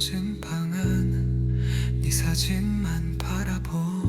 언젠 방안 네 사진만 바라보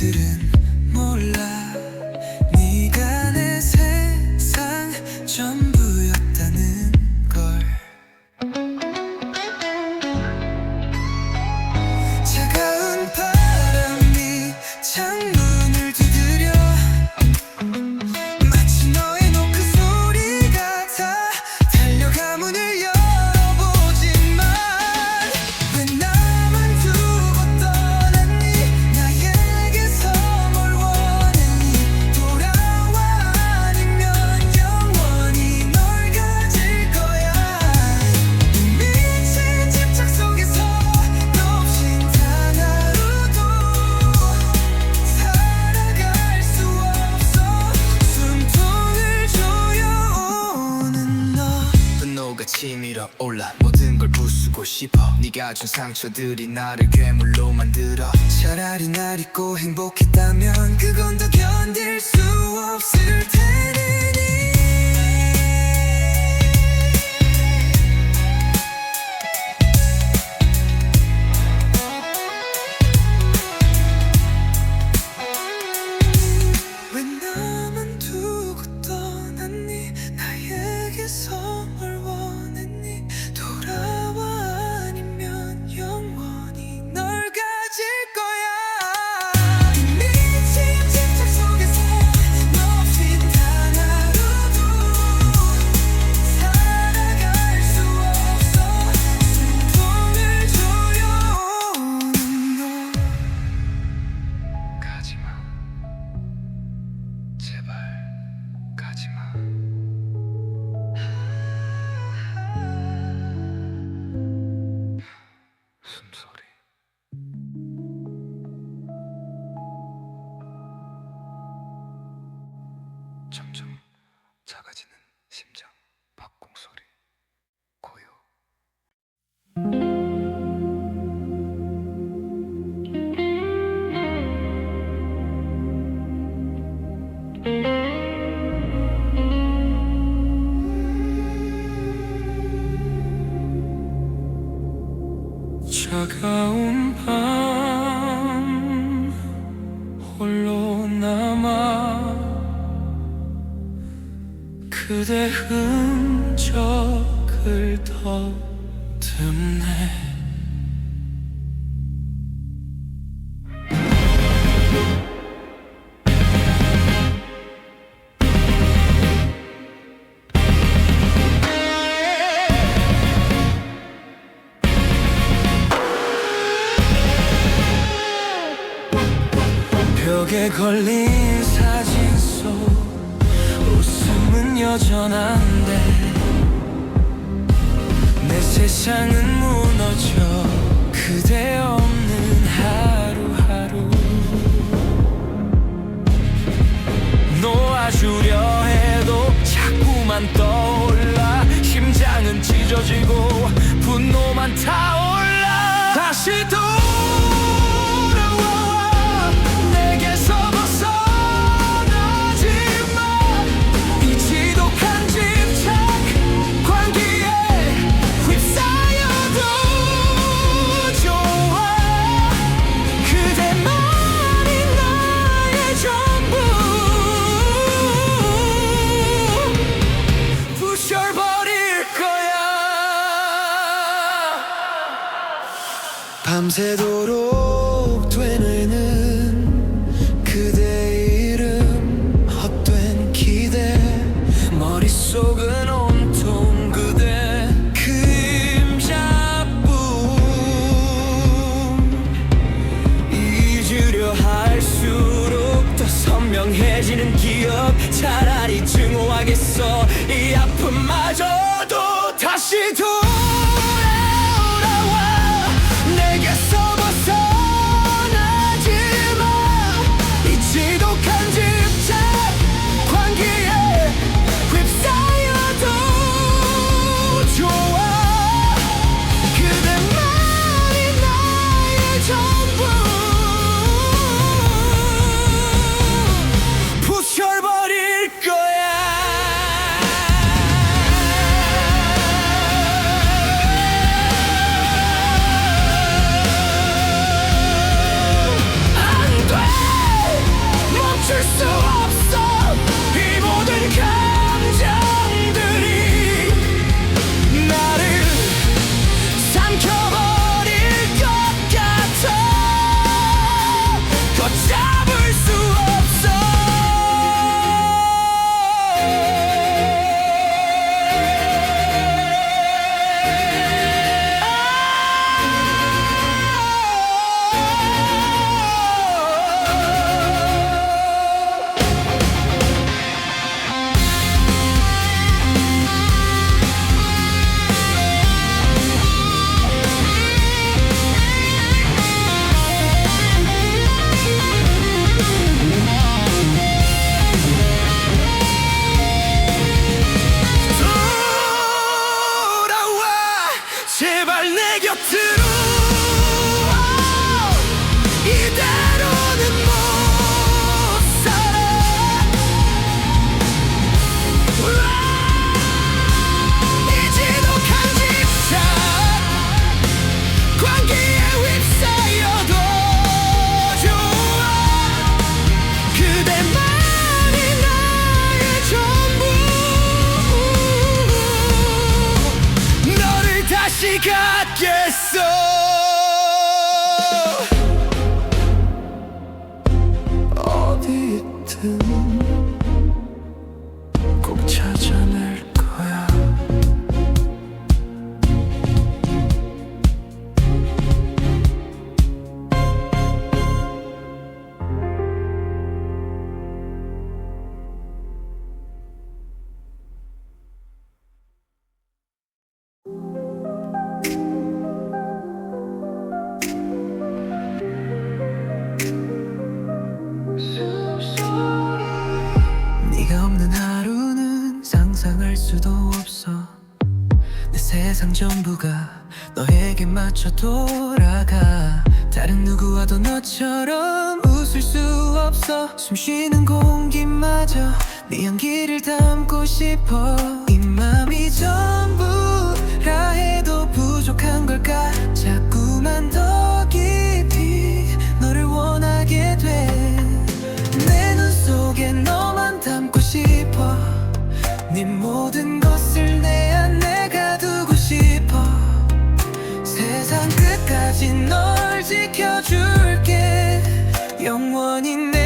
derin 들어올라 모든 걸 부수고 싶어. 네가 준 상처들이 나를 괴물로 만들어. 차라리 날 잊고 행복했다면 그건 더 견딜 수 없을 테니. 흔적을 더 여전 한데내 세상은 무너져 그대 없는 하루하루. 놓아주려 해도 자꾸만 떠올라. 심장은 찢어지고 분노만 타오. 밤새도록 있어. 숨쉬는 공기마저 네 향기를 담고 싶어. 이 맘이 전부라 해도 부족한 걸까? 자꾸만 더 깊이 너를 원하게 돼내 눈 속에 너만 담고 싶어. 네 모든 것을 내 안에 가두고 싶어. 세상 끝까지 널 지켜줄게. 영원히 내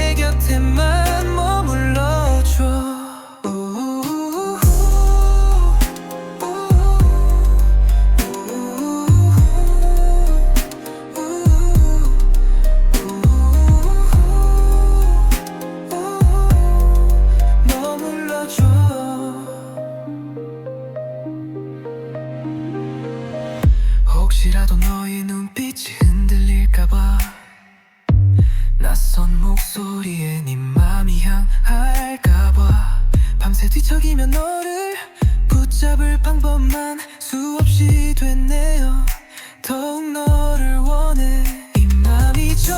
방법만 수없이 됐네요. 더욱 너를 원해. 이 맘이 좀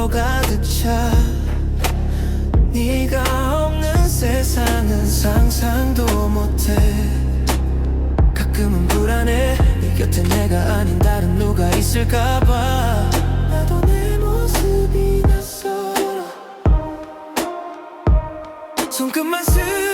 서로 가득 차. 네가 없는 세상은 상상도 못해. 가끔은 불안해. 네 곁에 내가 아닌 다른 누가 있을까봐. 나도 내 모습이 낯설어. 손끝만 스쳐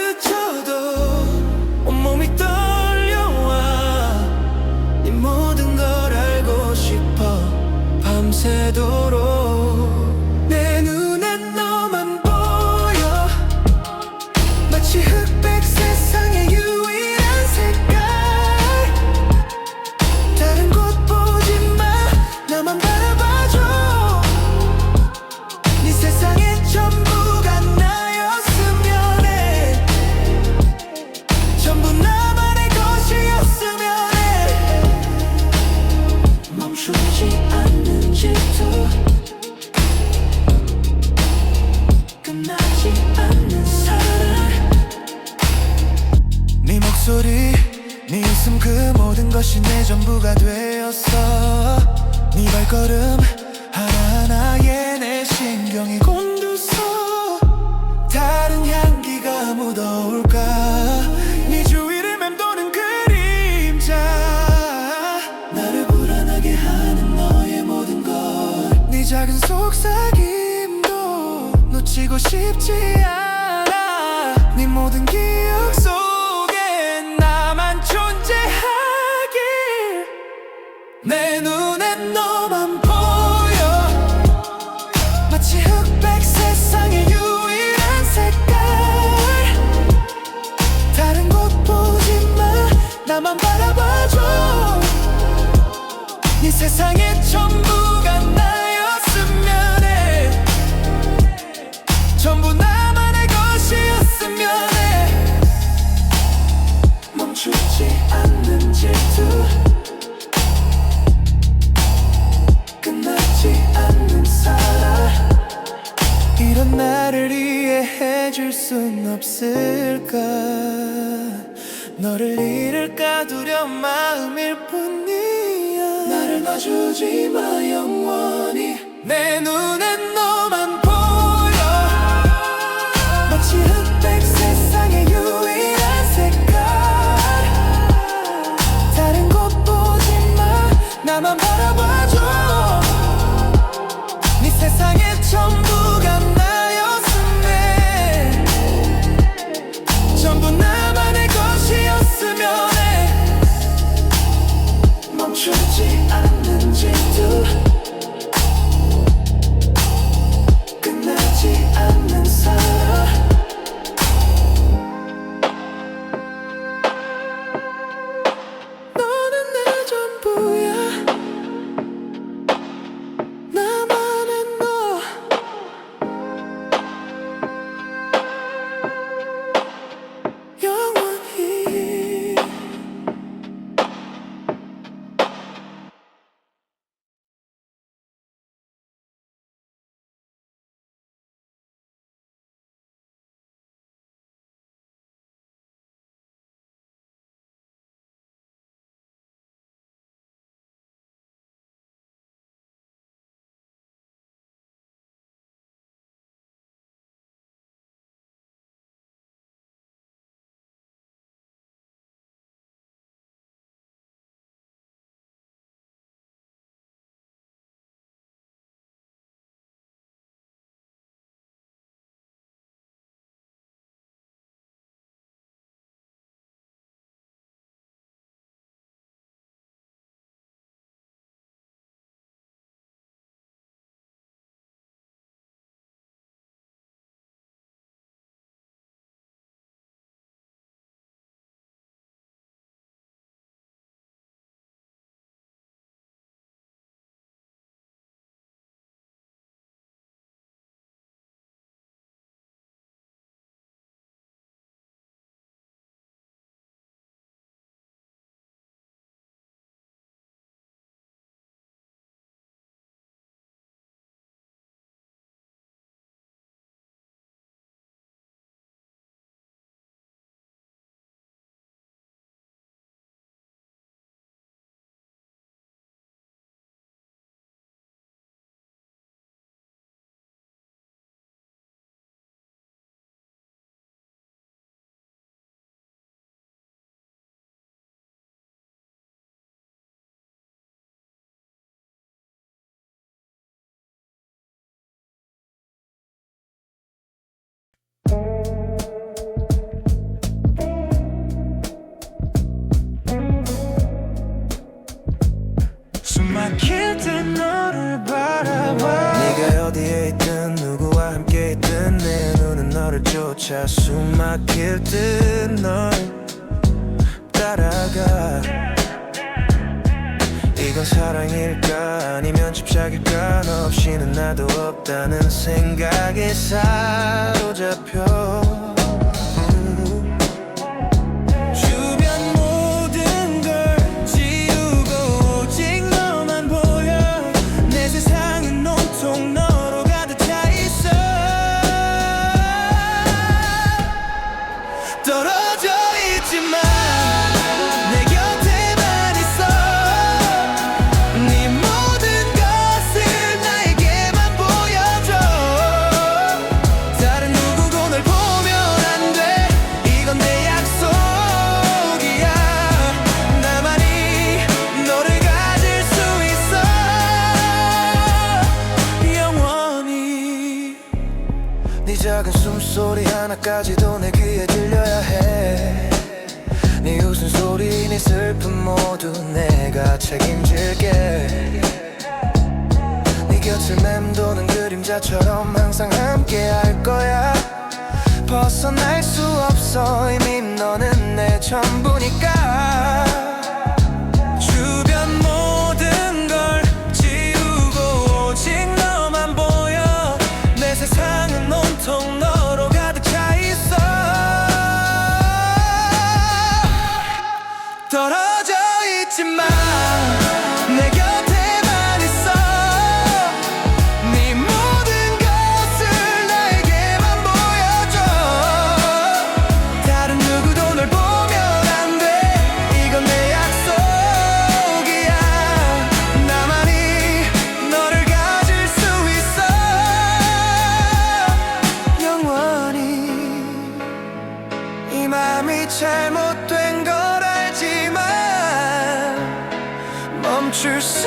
속삭임도 놓치고 싶지 않아. 네 모든 기억 속에 나만 존재하길. 내 눈엔 너만 보여. 마치 흑백 세상의 유일한 색깔. 다른 곳 보지 마 나만 바라봐줘. 네 세상에 좀 나를 이해해 줄 순 없을까? 너를 잃을까 두려운 마음일 뿐이야. 나를 봐주지 마 영원히. 내 눈엔 너만 점차 숨 막힐 듯 널 따라가. 이건 사랑일까? 아니면 집착일까? 너 없이는 나도 없다는 생각에 사로잡혀. 지금까지도 내 귀에 들려야 해 네 웃음 소리 네 슬픔 모두 내가 책임질게. 네 곁을 맴도는 그림자처럼 항상 함께 할 거야. 벗어날 수 없어. 이미 너는 내 전부니까. 네 맘이 잘못된 걸 알지만 멈출 수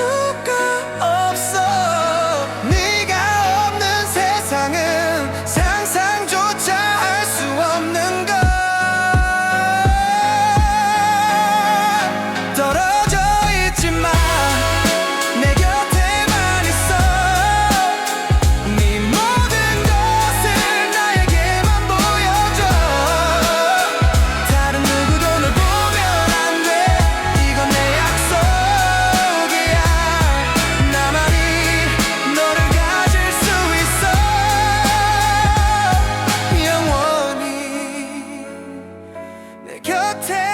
cocktail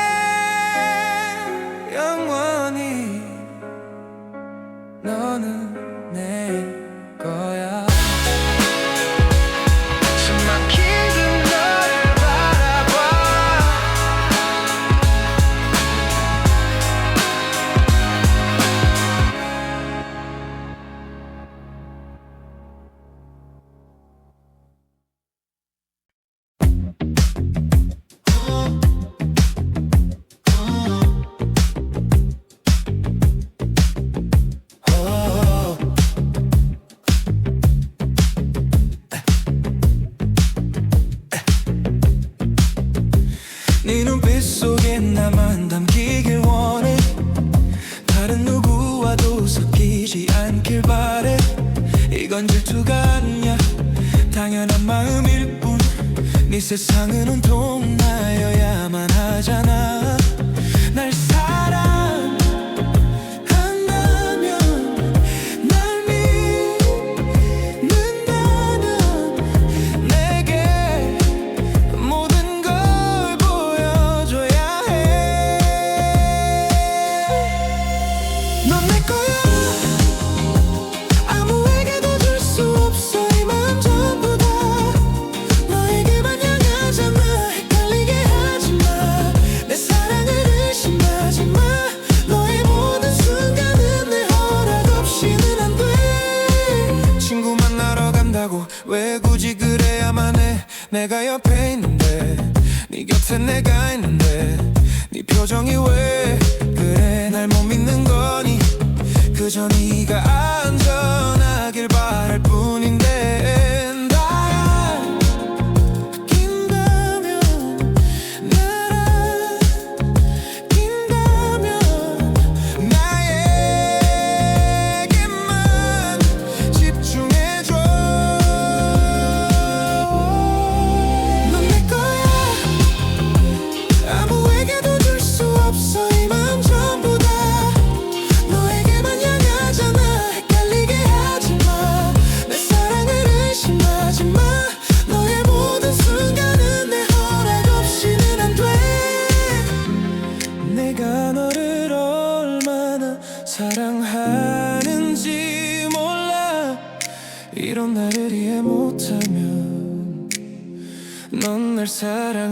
나만 담기길 원해. 다른 누구와도 섞이지 않길 바래. 이건 질투가 아니야. 당연한 마음일 뿐네 세상은 온통 나여야만 하잖아. 곁에 내가 있는데 네 표정이 왜 그래? 날 못 믿는 거니? 그저 네가 거야